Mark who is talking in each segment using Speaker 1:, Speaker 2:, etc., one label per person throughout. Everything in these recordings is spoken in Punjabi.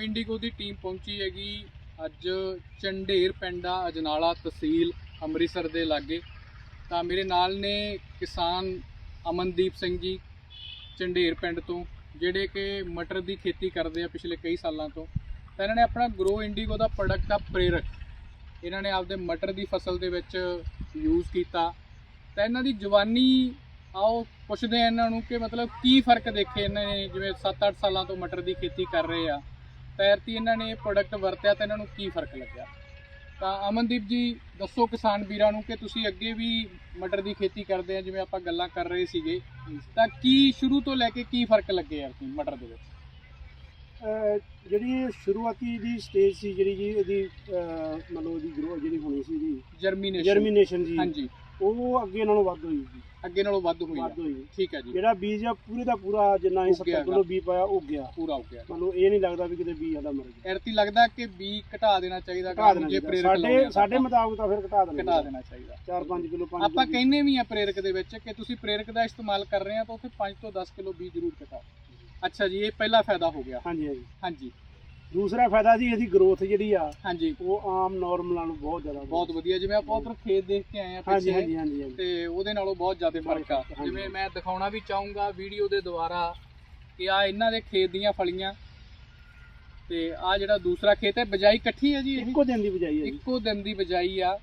Speaker 1: ਗਰੋ ਇੰਡੀਗੋ ਦੀ ਟੀਮ ਪਹੁੰਚੀ ਹੈਗੀ ਅੱਜ ਚੰਡੇਰ ਪਿੰਡਾ ਅਜਨਾਲਾ ਤਹਿਸੀਲ ਅੰਮ੍ਰਿਤਸਰ ਦੇ ਲਾਗੇ। ਤਾਂ ਮੇਰੇ ਨਾਲ ਨੇ ਕਿਸਾਨ ਅਮਨਦੀਪ ਸਿੰਘ ਜੀ ਚੰਡੇਰ ਪਿੰਡ ਤੋਂ, ਜਿਹੜੇ ਕਿ ਮਟਰ ਦੀ ਖੇਤੀ ਕਰਦੇ ਆ ਪਿਛਲੇ ਕਈ ਸਾਲਾਂ ਤੋਂ। ਤਾਂ ਇਹਨਾਂ ਨੇ ਆਪਣਾ ਗਰੋ ਇੰਡੀਗੋ ਦਾ ਪ੍ਰੋਡਕਟ ਆ ਪ੍ਰੇਰਕ। ਇਹਨਾਂ ਨੇ ਆਪਦੇ ਮਟਰ ਦੀ ਫਸਲ ਦੇ ਵਿੱਚ ਯੂਜ਼ ਕੀਤਾ। ਤਾਂ ਇਹਨਾਂ ਦੀ ਜਵਾਨੀ, ਆਓ ਪੁੱਛਦੇ ਆ ਇਹਨਾਂ ਨੂੰ ਕਿ ਮਤਲਬ ਕੀ ਫ਼ਰਕ ਦੇਖੇ ਇਹਨਾਂ ਨੇ, ਜਿਵੇਂ 7-8 ਸਾਲਾਂ ਤੋਂ ਮਟਰ ਦੀ ਖੇਤੀ ਕਰ ਰਹੇ ਆ। ਤੈਰਤੀ ਇਹਨਾਂ ਨੇ ਪ੍ਰੋਡਕਟ ਵਰਤਿਆ ਤਾਂ ਇਹਨਾਂ ਨੂੰ ਕੀ ਫ਼ਰਕ ਲੱਗਿਆ? ਤਾਂ ਅਮਨਦੀਪ ਜੀ ਦੱਸੋ ਕਿਸਾਨ ਵੀਰਾਂ ਨੂੰ ਕਿ ਤੁਸੀਂ ਅੱਗੇ ਵੀ ਮਟਰ ਦੀ ਖੇਤੀ ਕਰਦੇ ਆ ਜਿਵੇਂ ਆਪਾਂ ਗੱਲਾਂ ਕਰ ਰਹੇ ਸੀਗੇ। ਤਾਂ ਕੀ ਸ਼ੁਰੂ ਤੋਂ ਲੈ ਕੇ ਕੀ ਫ਼ਰਕ ਲੱਗੇ ਆ ਤੁਸੀਂ ਮਟਰ ਦੇ ਵਿੱਚ?
Speaker 2: ਜਿਹੜੀ ਸ਼ੁਰੂਆਤੀ ਦੀ ਸਟੇਜ ਸੀ ਜਿਹੜੀ ਜੀ ਇਹਦੀ ਲਓ ਇਹਦੀ ਗਰੋ ਜਿਹੜੀ ਹੋਣੀ ਸੀ ਜੀ।
Speaker 1: ਜਰਮੀਨੇਸ਼ਨ
Speaker 2: ਜਰਮੀਨੇਸ਼ਨ ਜੀ।
Speaker 1: ਹਾਂਜੀ।
Speaker 2: ਉਹ ਅੱਗੇ ਨਾਲੋਂ ਵੱਧ ਹੋਈ ਜੀ
Speaker 1: ਅੱਗੇ ਨਾਲੋਂ ਵੱਧ ਹੋਈ ਆ।
Speaker 2: ਵੱਧ ਹੋਈ।
Speaker 1: ਠੀਕ ਹੈ ਜੀ।
Speaker 2: ਜਿਹੜਾ ਬੀਜ ਆ ਪੂਰੇ ਦਾ ਪੂਰਾ ਜਿੰਨਾ ਹੀ
Speaker 1: ਉੱਗ ਗਿਆ
Speaker 2: 70 ਕਿਲੋ ਬੀਜ ਪਾਇਆ ਉਹ ਗਿਆ।
Speaker 1: ਪੂਰਾ ਹੋ ਗਿਆ।
Speaker 2: ਮੰਨ ਲਓ ਇਹ ਨਹੀਂ ਲੱਗਦਾ ਵੀ ਕਿਤੇ ਬੀਜ ਸਾਡਾ ਮਰ ਗਿਆ।
Speaker 1: ਐਰਤੀ ਲੱਗਦਾ ਕਿ ਬੀ ਘਟਾ ਦੇਣਾ ਚਾਹੀਦਾ
Speaker 2: ਘਟਾ ਦੇਣਾ
Speaker 1: ਜੇ
Speaker 2: ਚਾਹੀਦਾ।
Speaker 1: ਪ੍ਰੇਰਕ
Speaker 2: ਸਾਡੇ ਸਾਡੇ ਮੁਤਾਬਕ ਤਾਂ ਫਿਰ ਘਟਾ ਦੇਣਾ
Speaker 1: ਘਟਾ ਦੇਣਾ ਚਾਹੀਦਾ।
Speaker 2: 4-5 ਕਿਲੋ 5
Speaker 1: ਆਪਾਂ ਕਹਿੰਨੇ ਵੀ ਆ ਪ੍ਰੇਰਕ ਦੇ ਵਿੱਚ ਕਿ ਤੁਸੀਂ ਪ੍ਰੇਰਕ ਦਾ ਇਸਤੇਮਾਲ ਕਰ ਰਹੇ ਆ ਤਾਂ ਉੱਥੇ 5 ਤੋਂ 10 ਕਿਲੋ ਬੀਜ ਜ਼ਰੂਰ ਘਟਾਓ। ਅੱਛਾ ਜੀ ਇਹ ਪਹਿਲਾ ਫਾਇਦਾ ਹੋ ਗਿਆ।
Speaker 2: ਹਾਂਜੀ ਹਾਂਜੀ।
Speaker 1: ਹਾਂਜੀ।
Speaker 2: ਦੂਸਰਾ ਫਾਇਦਾ ਜੀ ਇਹਦੀ ਗਰੋਥ ਜਿਹੜੀ ਆ
Speaker 1: ਹਾਂਜੀ।
Speaker 2: ਉਹ ਆਮ ਨਾਰਮਲ ਨਾਲੋਂ ਬਹੁਤ ਜ਼ਿਆਦਾ
Speaker 1: ਬਹੁਤ ਵਧੀਆ ਜਿਵੇਂ ਆਪਾਂ ਉਧਰ ਖੇਤ ਦੇਖ ਕੇ ਆਏ ਆ
Speaker 2: ਹਾਂਜੀ ਹਾਂਜੀ ਹਾਂਜੀ
Speaker 1: ਤੇ ਉਹਦੇ ਨਾਲੋਂ ਬਹੁਤ ਜ਼ਿਆਦਾ ਫ਼ਰਕ ਆ। ਜਿਵੇਂ ਮੈਂ ਦਿਖਾਉਣਾ ਵੀ ਚਾਹੂੰਗਾ ਵੀਡੀਓ ਦੇ ਦੁਆਰਾ ਕਿ ਆ ਇਹਨਾਂ ਦੇ ਖੇਤ ਦੀਆਂ ਫਲੀਆਂ ਤੇ ਆ ਜਿਹੜਾ ਦੂਸਰਾ ਖੇਤ ਹੈ ਬਜਾਈ ਇਕੱਠੀ ਹੈ ਜੀ
Speaker 2: ਇੱਕੋ ਦਿਨ ਦੀ ਬਜਾਈ ਹੈ ਜੀ।
Speaker 1: ਇੱਕੋ ਦਿਨ ਦੀ ਬਜਾਈ ਆ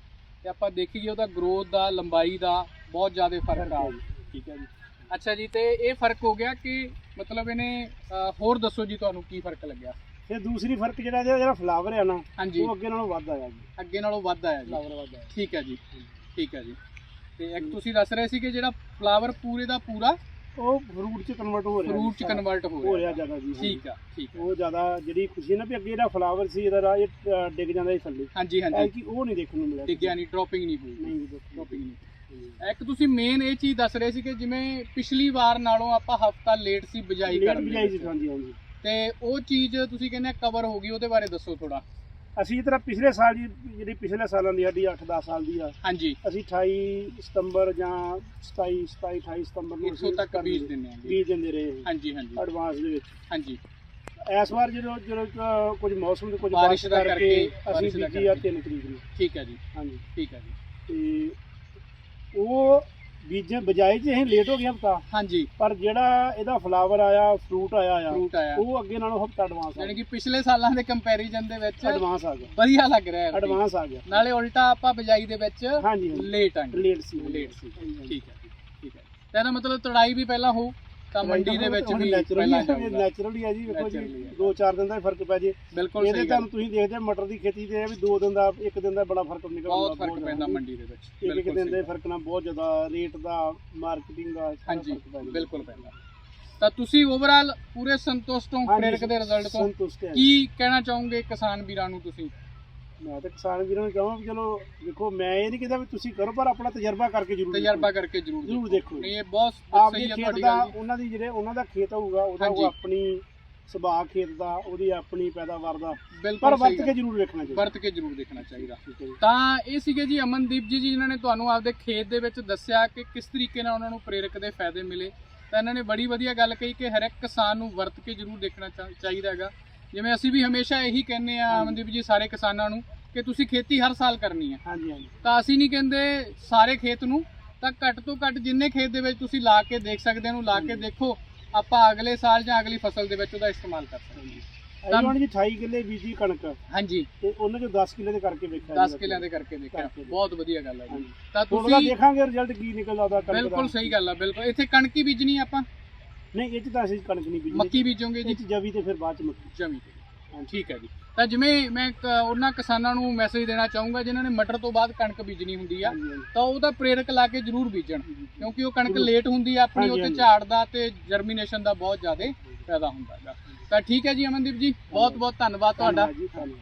Speaker 1: ਤੇ ਆਪਾਂ ਦੇਖੀਏ ਉਹਦਾ ਗਰੋਥ ਦਾ ਲੰਬਾਈ ਦਾ ਬਹੁਤ ਜ਼ਿਆਦਾ ਫ਼ਰਕ ਆ। ਠੀਕ ਹੈ ਜੀ। ਅੱਛਾ ਜੀ ਤੇ ਇਹ ਫ਼ਰਕ ਹੋ ਗਿਆ ਕਿ ਮਤਲਬ ਇਹਨੇ ਹੋਰ ਦੱਸੋ ਜੀ ਤੁਹਾਨੂੰ ਕੀ ਫ਼ਰਕ ਲੱਗਿਆ?
Speaker 2: ਫਿਰ ਦੂਸਰੀ ਫ਼ਰਕ ਜਿਹੜਾ ਇਹਦਾ ਜਿਹੜਾ ਫਲਾਵਰ ਆ ਨਾ
Speaker 1: ਹਾਂਜੀ।
Speaker 2: ਉਹ ਅੱਗੇ ਨਾਲੋਂ ਵੱਧ ਆਇਆ ਜੀ।
Speaker 1: ਅੱਗੇ ਨਾਲੋਂ ਵੱਧ ਆਇਆ ਜੀ।
Speaker 2: ਫਲਾਵਰ ਵੱਧ ਆਇਆ।
Speaker 1: ਠੀਕ ਹੈ ਜੀ। ਠੀਕ ਹੈ ਜੀ। ਤੇ ਇੱਕ ਤੁਸੀਂ ਦੱਸ ਰਹੇ ਸੀ ਕਿ ਜਿਹੜਾ ਫਲਾਵਰ ਪੂਰੇ ਦਾ ਪੂਰਾ
Speaker 2: ਉਹ ਫਰੂਟ ਚ ਕਨਵਰਟ ਹੋ ਰਿਹਾ
Speaker 1: ਫਰੂਟ ਚ। ਕਨਵਰਟ ਹੋ
Speaker 2: ਹੋ
Speaker 1: ਰਿਹਾ
Speaker 2: ਰਿਹਾ ਜ਼ਿਆਦਾ ਜੀ
Speaker 1: ਠੀਕ ਆ ਠੀਕ ਆ।
Speaker 2: ਉਹ ਜ਼ਿਆਦਾ ਜਿਹੜੀ ਖੁਸ਼ੀ ਨਾ ਵੀ ਅੱਗੇ ਜਿਹੜਾ ਫਲਾਵਰ ਸੀ ਇਹਦਾ ਰਾਹ ਇਹ ਡਿੱਗ ਜਾਂਦਾ ਸੀ ਥੱਲੇ।
Speaker 1: ਹਾਂਜੀ ਹਾਂਜੀ।
Speaker 2: ਕਿ ਉਹ ਨਹੀਂ ਦੇਖਣ ਨੂੰ ਮਿਲਿਆ
Speaker 1: ਡਿੱਗਿਆ ਨਹੀਂ ਡ੍ਰੌਪਿੰਗ ਨਹੀਂ ਹੋਈ।
Speaker 2: ਨਹੀਂ ਜੀ
Speaker 1: ਡ੍ਰੌਪਿੰਗ ਨਹੀਂ ਇੱਕ ਤੁਸੀਂ ਮੇਨ ਇਹ ਚੀਜ਼ ਦੱਸ ਰਹੇ ਸੀ ਕਿ ਜਿਵੇਂ ਪਿਛਲੀ ਵਾਰ ਨਾਲੋਂ ਆਪਾਂ ਹਫਤਾ ਲੇਟ ਸੀ ਬਜਾਈ
Speaker 2: ਲੇਟ
Speaker 1: ਕਰਨ ਦੇ
Speaker 2: ਬਜਾਈ। ਸੀ ਹਾਂਜੀ ਹਾਂਜੀ।
Speaker 1: ਤੇ ਉਹ ਚੀਜ਼ ਤੁਸੀਂ ਕਹਿੰਦੇ ਕਵਰ ਹੋ ਗਈ ਉਹਦੇ ਬਾਰੇ ਦੱਸੋ ਥੋੜਾ
Speaker 2: ਅਸੀਂ ਤਰ੍ਹਾਂ ਪਿਛਲੇ ਸਾਲ ਜੀ ਜਿਹੜੀ ਪਿਛਲੇ ਸਾਲਾਂ ਦੀ ਸਾਡੀ 8-10 ਸਾਲ ਦੀ ਆ
Speaker 1: ਹਾਂਜੀ।
Speaker 2: ਅਸੀਂ 28 ਸਤੰਬਰ ਜਾਂ 27 27 28 ਸਤੰਬਰ ਨੂੰ
Speaker 1: 100 ਤੱਕ ਬੀਜ ਦਿੰਦੇ ਹਾਂ
Speaker 2: ਬੀਜ ਦਿੰਦੇ ਰਹੇ
Speaker 1: ਹਾਂਜੀ ਹਾਂਜੀ।
Speaker 2: ਐਡਵਾਂਸ ਦੇ ਵਿੱਚ।
Speaker 1: ਹਾਂਜੀ।
Speaker 2: ਇਸ ਵਾਰ ਜਦੋਂ ਜਦੋਂ ਕੁਝ ਮੌਸਮ ਦੇ ਕੁਝ
Speaker 1: ਬਾਰਿਸ਼ ਦਾ
Speaker 2: ਕਰਕੇ ਅਸੀਂ ਬੀਜੀ ਆ
Speaker 1: ਕਰਕੇ।
Speaker 2: 3 ਤਰੀਕ ਨੂੰ।
Speaker 1: ਠੀਕ ਹੈ ਜੀ।
Speaker 2: ਹਾਂਜੀ।
Speaker 1: ਠੀਕ ਹੈ ਜੀ।
Speaker 2: ਤੇ ਉਹ ਬੀਜਾਂ ਬਜਾਈ ਚ ਅਸੀਂ ਲੇਟ ਹੋ ਗਿਆ ਹਫਤਾ
Speaker 1: ਹਾਂਜੀ।
Speaker 2: ਪਰ ਜਿਹੜਾ ਇਹਦਾ ਫਲਾਵਰ ਆਇਆ ਫਰੂਟ ਆਇਆ ਆ
Speaker 1: ਫਰੂਟ ਆਇਆ।
Speaker 2: ਉਹ ਅੱਗੇ ਨਾਲੋਂ ਹਫਤਾ ਐਡਵਾਂਸ ਆ
Speaker 1: ਯਾਨੀ ਕਿ ਪਿਛਲੇ ਸਾਲਾਂ ਦੇ ਕੰਪੈਰੀਜ਼ਨ ਦੇ ਵਿੱਚ
Speaker 2: ਐਡਵਾਂਸ ਆ ਗਿਆ।
Speaker 1: ਵਧੀਆ ਲੱਗ ਰਿਹਾ ਹੈ।
Speaker 2: ਐਡਵਾਂਸ ਆ ਗਿਆ।
Speaker 1: ਨਾਲੇ ਉਲਟਾ ਆਪਾਂ ਬਜਾਈ ਦੇ ਵਿੱਚ
Speaker 2: ਹਾਂਜੀ
Speaker 1: ਲੇਟ ਆਏ
Speaker 2: ਲੇਟ ਸੀ
Speaker 1: ਲੇਟ ਸੀ। ਠੀਕ ਹੈ ਜੀ, ਠੀਕ ਹੈ। ਤਾਂ ਇਹਦਾ ਮਤਲਬ ਤੜਾਈ ਵੀ ਪਹਿਲਾਂ ਹੋ ਤਾਂ ਮੰਡੀ ਦੇ ਵਿੱਚ ਵੀ ਪਹਿਲਾਂ ਜਾਊਗਾ
Speaker 2: ਨੈਚੁਰਲੀ ਆ ਜੀ ਵੇਖੋ ਜੀ
Speaker 1: Naturally ਆ।
Speaker 2: 2-4 ਦਿਨ ਦਾ ਹੀ ਫ਼ਰਕ ਪੈ ਜੇ
Speaker 1: ਬਿਲਕੁਲ
Speaker 2: ਇਹਦੇ ਤੁਹਾਨੂੰ ਤੁਸੀਂ ਦੇਖਦੇ ਮਟਰ ਦੀ ਖੇਤੀ ਤੇ ਵੀ 2 ਦਿਨ ਦਾ 1 ਦਿਨ ਦਾ ਬੜਾ ਫ਼ਰਕ ਨਿਕਲ
Speaker 1: ਬਹੁਤ ਫ਼ਰਕ ਪੈਂਦਾ। ਮੰਡੀ ਦੇ ਵਿੱਚ
Speaker 2: ਇੱਕ ਇੱਕ
Speaker 1: ਬਿਲਕੁਲ
Speaker 2: ਦਿਨ ਦੇ। ਫ਼ਰਕ ਨਾਲ ਬਹੁਤ ਜ਼ਿਆਦਾ ਰੇਟ ਦਾ ਮਾਰਕੀਟਿੰਗ ਦਾ
Speaker 1: ਹਾਂਜੀ। ਬਿਲਕੁਲ ਪੈਂਦਾ ਤਾਂ ਤੁਸੀਂ ਓਵਰਆਲ ਪੂਰੇ ਸੰਤੁਸ਼ਟ ਹੋ ਪ੍ਰੇਰਕ ਦੇ ਰਿਜ਼ਲਟ ਤੋਂ
Speaker 2: ਹੈ
Speaker 1: ਕੀ ਕਹਿਣਾ ਚਾਹੋਗੇ ਕਿਸਾਨ ਵੀਰਾਂ ਨੂੰ ਤੁਸੀਂ
Speaker 2: ਮੈਂ ਤਾਂ ਕਿਸਾਨ ਵੀਰਾਂ ਨੂੰ ਕਹਾਂ ਵੀ ਚਲੋ ਦੇਖੋ ਮੈਂ ਇਹ ਨਹੀਂ ਕਹਿੰਦਾ ਵੀ ਤੁਸੀਂ ਕਰੋ ਪਰ ਆਪਣਾ ਤਜਰਬਾ ਕਰਕੇ ਜ਼ਰੂਰ
Speaker 1: ਤਜਰਬਾ ਕਰਕੇ ਜ਼ਰੂਰ
Speaker 2: ਜ਼ਰੂਰ ਦੇਖੋ।
Speaker 1: ਨਹੀਂ ਇਹ ਬਹੁਤ ਸਹੀ ਹੈ ਤੁਹਾਡੀ ਗੱਲ
Speaker 2: ਉਹਨਾਂ ਦੀ ਜਿਹੜੇ ਉਹਨਾਂ ਦਾ ਖੇਤ ਹੋਊਗਾ ਉਹਦਾ। ਉਹ ਆਪਣੀ ਸੁਭਾਅ ਖੇਤ ਦਾ ਉਹਦੀ ਆਪਣੀ ਪੈਦਾਵਾਰ ਦਾ। ਪਰ ਵਰਤ। ਕੇ ਜ਼ਰੂਰ ਵੇਖਣਾ ਚਾਹੀਦਾ।
Speaker 1: ਵਰਤ ਕੇ ਜ਼ਰੂਰ ਦੇਖਣਾ ਚਾਹੀਦਾ। ਤਾਂ ਇਹ ਸੀਗੇ ਜੀ ਅਮਨਦੀਪ ਜੀ ਜੀ ਜਿਨ੍ਹਾਂ ਨੇ ਤੁਹਾਨੂੰ ਆਪਦੇ ਖੇਤ ਦੇ ਵਿੱਚ ਦੱਸਿਆ ਕਿ ਕਿਸ ਤਰੀਕੇ ਨਾਲ ਉਹਨਾਂ ਨੂੰ ਪ੍ਰੇਰਕ ਦੇ ਫਾਇਦੇ ਮਿਲੇ। ਤਾਂ ਇਹਨਾਂ ਨੇ ਬੜੀ ਵਧੀਆ ਗੱਲ ਕਹੀ ਕਿ ਹਰ ਇੱਕ ਕਿਸਾਨ ਨੂੰ ਵਰਤ ਕੇ ਜ਼ਰੂਰ ਦੇਖਣਾ ਚਾਹੀਦਾ ਹੈਗਾ। ਜਿਵੇਂ ਅਸੀਂ ਵੀ ਹਮੇਸ਼ਾ ਇਹੀ ਕਹਿੰਦੇ ਆ। ਅਮਨਦੀਪ ਜੀ ਸਾਰੇ ਕਿਸਾਨਾਂ ਨੂੰ ਕਿ ਤੁਸੀਂ ਖੇਤੀ ਹਰ ਸਾਲ ਕਰਨੀ ਹੈ।
Speaker 2: ਹਾਂਜੀ ਹਾਂਜੀ।
Speaker 1: ਤਾਂ ਅਸੀਂ ਨਹੀਂ ਕਹਿੰਦੇ ਸਾਰੇ ਖੇਤ ਨੂੰ ਤਾਂ ਘੱਟ ਤੋਂ ਘੱਟ ਜਿੰਨੇ ਖੇਤ ਦੇ ਵਿੱਚ ਤੁਸੀਂ ਲਾ ਕੇ ਦੇਖ ਸਕਦੇ ਹੋ ਲਾ ਕੇ। ਦੇਖੋ ਆਪਾਂ ਅਗਲੇ ਸਾਲ ਜਾਂ ਅਗਲੀ ਫਸਲ ਦੇ ਵਿੱਚ ਉਹਦਾ ਇਸਤੇਮਾਲ ਕਰ ਸਕਦੇ
Speaker 2: ਅਜੀ ਹੁਣ ਜੀ 28 ਕਿੱਲੇ ਬੀਜੀ ਕਣਕ
Speaker 1: ਹਾਂ ਹਾਂਜੀ।
Speaker 2: ਤੇ ਉਹਨਾਂ ਚੋਂ 10 ਕਿੱਲੇ ਦੇ ਕਰਕੇ ਵੇਖਿਆ
Speaker 1: 10 ਕਿੱਲਿਆਂ ਦੇ ਕਰਕੇ ਦੇਖਿਆ। ਬਹੁਤ ਵਧੀਆ ਗੱਲ ਹੈ ਜੀ। ਤਾਂ ਤੁਸੀਂ
Speaker 2: ਦੇਖਾਂਗੇ ਰਿਜ਼ਲਟ ਕੀ ਨਿਕਲਦਾ ਉਹਦਾ
Speaker 1: ਬਿਲਕੁਲ ਸਹੀ ਗੱਲ ਆ ਬਿਲਕੁਲ। ਇੱਥੇ ਕਣਕ ਹੀ ਬੀਜਣੀ ਆਪਾਂ।
Speaker 2: ਨਹੀਂ ਇਹ ਚ ਤਾਂ ਅਸੀਂ ਕਣਕ ਨਹੀਂ ਬੀਜਣੀ।
Speaker 1: ਮੱਕੀ ਬੀਜੋਗੇ ਜੀ?
Speaker 2: ਇਹ ਚ ਜਵੀ ਤੇ ਫਿਰ ਬਾਅਦ ਚ ਮੱਕੀ।
Speaker 1: ਜਮੀ ਤੇ। ਠੀਕ ਹੈ ਜੀ। ਤਾਂ ਜਿਵੇਂ ਮੈਂ ਕ- ਉਹਨਾਂ ਕਿਸਾਨਾਂ ਨੂੰ ਮੈਸੇਜ ਦੇਣਾ ਚਾਹੂੰਗਾ ਜਿਨ੍ਹਾਂ ਨੇ ਮਟਰ ਤੋਂ ਬਾਅਦ ਕਣਕ ਬੀਜਣੀ ਹੁੰਦੀ ਆ
Speaker 2: ਹਾਂਜੀ, ਹਾਂਜੀ।
Speaker 1: ਤਾਂ ਉਹਦਾ ਪ੍ਰੇਰਕ ਲਾ ਕੇ ਜ਼ਰੂਰ ਬੀਜਣ ਕਿਉਂਕਿ ਉਹ ਕਣਕ ਲੇਟ ਹੁੰਦੀ ਆ ਆਪਣੀ
Speaker 2: ਹਾਂਜੀ,
Speaker 1: ਉੱਤੇ
Speaker 2: ਹਾਂਜੀ।
Speaker 1: ਝਾੜ ਦਾ ਤੇ ਜਰਮੀਨੇਸ਼ਨ ਦਾ ਬਹੁਤ ਜ਼ਿਆਦਾ ਫਾਇਦਾ ਹੁੰਦਾ ਹੈਗਾ। ਤਾਂ ਠੀਕ ਹੈ ਜੀ ਅਮਨਦੀਪ ਜੀ ਬਹੁਤ ਬਹੁਤ ਧੰਨਵਾਦ ਤੁਹਾਡਾ।
Speaker 2: ਧੰਨਵਾਦ ਜੀ ਧੰਨਵਾਦ।